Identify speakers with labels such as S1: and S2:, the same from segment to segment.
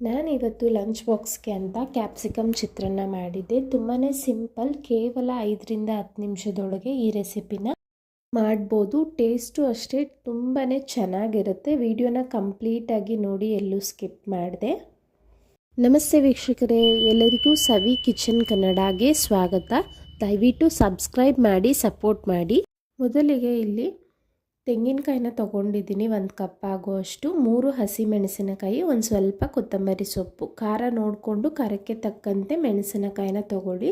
S1: ನಾನಿವತ್ತು ಲಂಚ್ ಬಾಕ್ಸ್ಗೆ ಅಂತ ಕ್ಯಾಪ್ಸಿಕಮ್ ಚಿತ್ರಾನ್ನ ಮಾಡಿದ್ದೆ. ತುಂಬಾ ಸಿಂಪಲ್, ಕೇವಲ ಐದರಿಂದ ಹತ್ತು ನಿಮಿಷದೊಳಗೆ ಈ ರೆಸಿಪಿನ ಮಾಡ್ಬೋದು. ಟೇಸ್ಟು ಅಷ್ಟೇ ತುಂಬಾ ಚೆನ್ನಾಗಿರುತ್ತೆ. ವಿಡಿಯೋನ ಕಂಪ್ಲೀಟಾಗಿ ನೋಡಿ ಎಲ್ಲೂ ಸ್ಕಿಪ್ ಮಾಡಿದೆ. ನಮಸ್ತೆ ವೀಕ್ಷಕರೇ, ಎಲ್ಲರಿಗೂ ಸವಿ ಕಿಚನ್ ಕನ್ನಡಗೆ ಸ್ವಾಗತ. ದಯವಿಟ್ಟು ಸಬ್ಸ್ಕ್ರೈಬ್ ಮಾಡಿ, ಸಪೋರ್ಟ್ ಮಾಡಿ. ಮೊದಲಿಗೆ ಇಲ್ಲಿ ತೆಂಗಿನಕಾಯಿನ ತೊಗೊಂಡಿದ್ದೀನಿ, ಒಂದು ಕಪ್ ಆಗುವಷ್ಟು. ಮೂರು ಹಸಿ ಮೆಣಸಿನಕಾಯಿ ಒಂದು ಸ್ವಲ್ಪ ಕೊತ್ತಂಬರಿ ಸೊಪ್ಪು. ಖಾರ ನೋಡಿಕೊಂಡು ಖಾರಕ್ಕೆ ತಕ್ಕಂತೆ ಮೆಣಸಿನಕಾಯಿನ ತೊಗೊಳ್ಳಿ.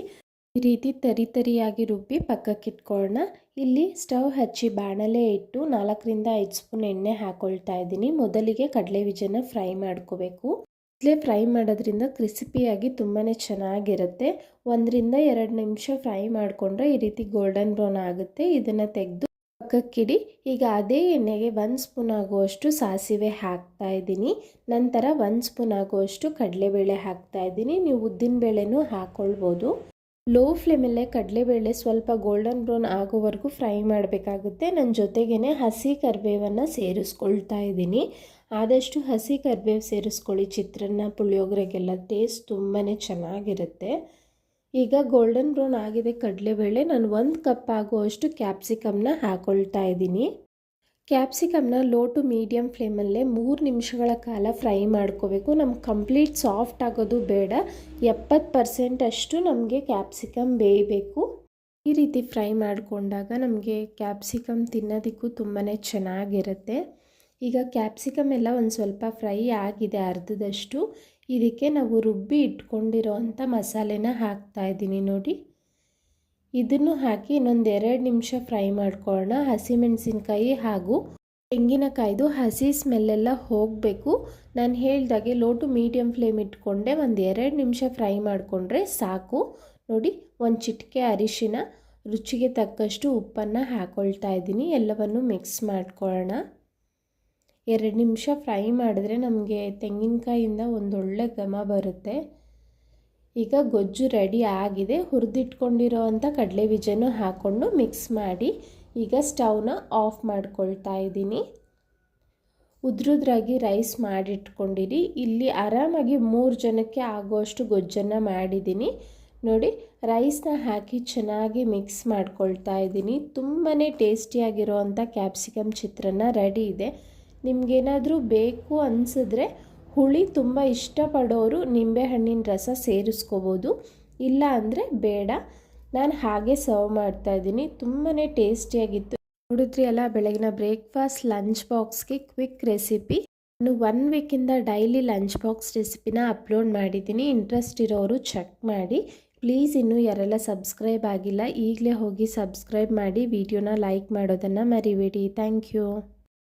S1: ಈ ರೀತಿ ತರಿ ತರಿಯಾಗಿ ರುಬ್ಬಿ ಪಕ್ಕಕ್ಕಿಟ್ಕೊಳ್ಳೋಣ ಇಲ್ಲಿ ಸ್ಟವ್ ಹಚ್ಚಿ ಬಾಣಲೆ ಇಟ್ಟು ನಾಲ್ಕರಿಂದ ಐದು ಸ್ಪೂನ್ ಎಣ್ಣೆ ಹಾಕೊಳ್ತಾ ಇದ್ದೀನಿ. ಮೊದಲಿಗೆ ಕಡಲೆ ಬೀಜನ ಫ್ರೈ ಮಾಡ್ಕೋಬೇಕು. ಕಡಲೆ ಫ್ರೈ ಮಾಡೋದ್ರಿಂದ ಕ್ರಿಸ್ಪಿಯಾಗಿ ತುಂಬಾ ಚೆನ್ನಾಗಿರುತ್ತೆ. ಒಂದರಿಂದ ಎರಡು ನಿಮಿಷ ಫ್ರೈ ಮಾಡಿಕೊಂಡ್ರೆ ಈ ರೀತಿ ಗೋಲ್ಡನ್ ಬ್ರೌನ್ ಆಗುತ್ತೆ. ಇದನ್ನು ತೆಗೆದು ಪಕ್ಕಕ್ಕಿಡಿ ಈಗ ಅದೇ ಎಣ್ಣೆಗೆ ಒಂದು ಸ್ಪೂನ್ ಆಗುವಷ್ಟು ಸಾಸಿವೆ ಹಾಕ್ತಾ ಇದ್ದೀನಿ. ನಂತರ ಒಂದು ಸ್ಪೂನ್ ಆಗುವಷ್ಟು ಕಡಲೆಬೇಳೆ ಹಾಕ್ತಾ ಇದ್ದೀನಿ. ನೀವು ಉದ್ದಿನಬೇಳೆನೂ ಹಾಕ್ಕೊಳ್ಬೋದು ಲೋ ಫ್ಲೇಮಲ್ಲೇ ಕಡಲೆಬೇಳೆ ಸ್ವಲ್ಪ ಗೋಲ್ಡನ್ ಬ್ರೌನ್ ಆಗೋವರೆಗೂ ಫ್ರೈ ಮಾಡಬೇಕಾಗುತ್ತೆ. ನನ್ನ ಜೊತೆಗೇ ಹಸಿ ಕರಿಬೇವನ್ನು ಸೇರಿಸ್ಕೊಳ್ತಾ ಇದ್ದೀನಿ. ಆದಷ್ಟು ಹಸಿ ಕರಿಬೇವು ಸೇರಿಸ್ಕೊಳ್ಳಿ. ಚಿತ್ರಾನ್ನ, ಪುಳಿಯೋಗರೆಗೆಲ್ಲ ಟೇಸ್ಟ್ ತುಂಬಾ ಚೆನ್ನಾಗಿರುತ್ತೆ. ಈಗ ಗೋಲ್ಡನ್ ಬ್ರೌನ್ ಆಗಿದೆ ಕಡಲೆಬೇಳೆ. ನಾನು ಒಂದು ಕಪ್ ಆಗುವಷ್ಟು ಕ್ಯಾಪ್ಸಿಕಮ್ನ ಹಾಕೊಳ್ತಾ ಇದ್ದೀನಿ. ಕ್ಯಾಪ್ಸಿಕಮ್ನ ಲೋ ಟು ಮೀಡಿಯಮ್ ಫ್ಲೇಮಲ್ಲೇ ಮೂರು ನಿಮಿಷಗಳ ಕಾಲ ಫ್ರೈ ಮಾಡ್ಕೋಬೇಕು. ನಮ್ಗೆ ಕಂಪ್ಲೀಟ್ ಸಾಫ್ಟ್ ಆಗೋದು ಬೇಡ. ಎಪ್ಪತ್ತು ಪರ್ಸೆಂಟ್ ಅಷ್ಟು ನಮಗೆ ಕ್ಯಾಪ್ಸಿಕಮ್ ಬೇಯಬೇಕು. ಈ ರೀತಿ ಫ್ರೈ ಮಾಡಿಕೊಂಡಾಗ ನಮಗೆ ಕ್ಯಾಪ್ಸಿಕಮ್ ತಿನ್ನೋದಕ್ಕೂ ತುಂಬಾ ಚೆನ್ನಾಗಿರುತ್ತೆ. ಈಗ ಕ್ಯಾಪ್ಸಿಕಮ್ ಎಲ್ಲ ಒಂದು ಸ್ವಲ್ಪ ಫ್ರೈ ಆಗಿದೆ ಅರ್ಧದಷ್ಟು. ಇದಕ್ಕೆ ನಾವು ರುಬ್ಬಿ ಇಟ್ಕೊಂಡಿರೋ ಮಸಾಲೆನ ಹಾಕ್ತಾ ಇದ್ದೀನಿ ನೋಡಿ. ಇದನ್ನು ಹಾಕಿ ಇನ್ನೊಂದು ಎರಡು ನಿಮಿಷ ಫ್ರೈ ಮಾಡ್ಕೊಳ್ಳೋಣ. ಹಸಿಮೆಣಸಿನ್ಕಾಯಿ ಹಾಗೂ ತೆಂಗಿನಕಾಯ್ದು ಹಸಿ ಸ್ಮೆಲ್ಲೆಲ್ಲ ಹೋಗಬೇಕು. ನಾನು ಹೇಳಿದಾಗೆ ಲೋ ಟು ಮೀಡಿಯಮ್ ಫ್ಲೇಮ್ ಇಟ್ಕೊಂಡೆ. ಒಂದು ಎರಡು ನಿಮಿಷ ಫ್ರೈ ಮಾಡಿಕೊಂಡ್ರೆ ಸಾಕು. ನೋಡಿ, ಒಂದು ಚಿಟಿಕೆ ಅರಿಶಿನ, ರುಚಿಗೆ ತಕ್ಕಷ್ಟು ಉಪ್ಪನ್ನು ಹಾಕ್ಕೊಳ್ತಾ ಇದ್ದೀನಿ. ಎಲ್ಲವನ್ನು ಮಿಕ್ಸ್ ಮಾಡ್ಕೊಳ್ಳೋಣ. ಎರಡು ನಿಮಿಷ ಫ್ರೈ ಮಾಡಿದ್ರೆ ನಮಗೆ ತೆಂಗಿನಕಾಯಿಂದ ಒಂದೊಳ್ಳೆ ಘಮ ಬರುತ್ತೆ. ಈಗ ಗೊಜ್ಜು ರೆಡಿ ಆಗಿದೆ. ಹುರಿದಿಟ್ಕೊಂಡಿರೋ ಅಂಥ ಕಡಲೆ ಬೀಜನೂ ಹಾಕ್ಕೊಂಡು ಮಿಕ್ಸ್ ಮಾಡಿ ಈಗ ಸ್ಟವ್ನ ಆಫ್ ಮಾಡ್ಕೊಳ್ತಾ ಇದ್ದೀನಿ. ಉದ್ರುದ್ರಾಗಿ ರೈಸ್ ಮಾಡಿಟ್ಕೊಂಡಿರಿ. ಇಲ್ಲಿ ಆರಾಮಾಗಿ ಮೂರು ಜನಕ್ಕೆ ಆಗುವಷ್ಟು ಗೊಜ್ಜನ್ನು ಮಾಡಿದ್ದೀನಿ. ನೋಡಿ, ರೈಸ್ನ ಹಾಕಿ ಚೆನ್ನಾಗಿ ಮಿಕ್ಸ್ ಮಾಡ್ಕೊಳ್ತಾ ಇದ್ದೀನಿ. ತುಂಬಾ ಟೇಸ್ಟಿಯಾಗಿರೋ ಅಂಥ ಕ್ಯಾಪ್ಸಿಕಮ್ ಚಿತ್ರಾನ್ನ ರೆಡಿ ಇದೆ. ನಿಮಗೇನಾದರೂ ಬೇಕು ಅನಿಸಿದ್ರೆ ಹುಳಿ ತುಂಬ ಇಷ್ಟಪಡೋರು ನಿಂಬೆಹಣ್ಣಿನ ರಸ ಸೇರಿಸ್ಕೋಬೋದು. ಇಲ್ಲ ಅಂದರೆ ಬೇಡ. ನಾನು ಹಾಗೆ ಸರ್ವ್ ಮಾಡ್ತಾ ಇದ್ದೀನಿ. ತುಂಬಾ ಟೇಸ್ಟಿಯಾಗಿತ್ತು. ನೋಡಿದ್ರಿ ಅಲ್ಲ, ಬೆಳಗಿನ ಬ್ರೇಕ್ಫಾಸ್ಟ್ ಲಂಚ್ ಬಾಕ್ಸ್ಗೆ ಕ್ವಿಕ್ ರೆಸಿಪಿ ನಾನು ಒನ್ ವೀಕಿಂದ ಡೈಲಿ ಲಂಚ್ ಬಾಕ್ಸ್ ರೆಸಿಪಿನ ಅಪ್ಲೋಡ್ ಮಾಡಿದ್ದೀನಿ. ಇಂಟ್ರೆಸ್ಟ್ ಇರೋರು ಚೆಕ್ ಮಾಡಿ. ಪ್ಲೀಸ್ ಇನ್ನೂ ಯಾರೆಲ್ಲ ಸಬ್ಸ್ಕ್ರೈಬ್ ಆಗಿಲ್ಲ, ಈಗಲೇ ಹೋಗಿ ಸಬ್ಸ್ಕ್ರೈಬ್ ಮಾಡಿ. ವಿಡಿಯೋನ ಲೈಕ್ ಮಾಡೋದನ್ನು ಮರಿಬೇಡಿ. Thank you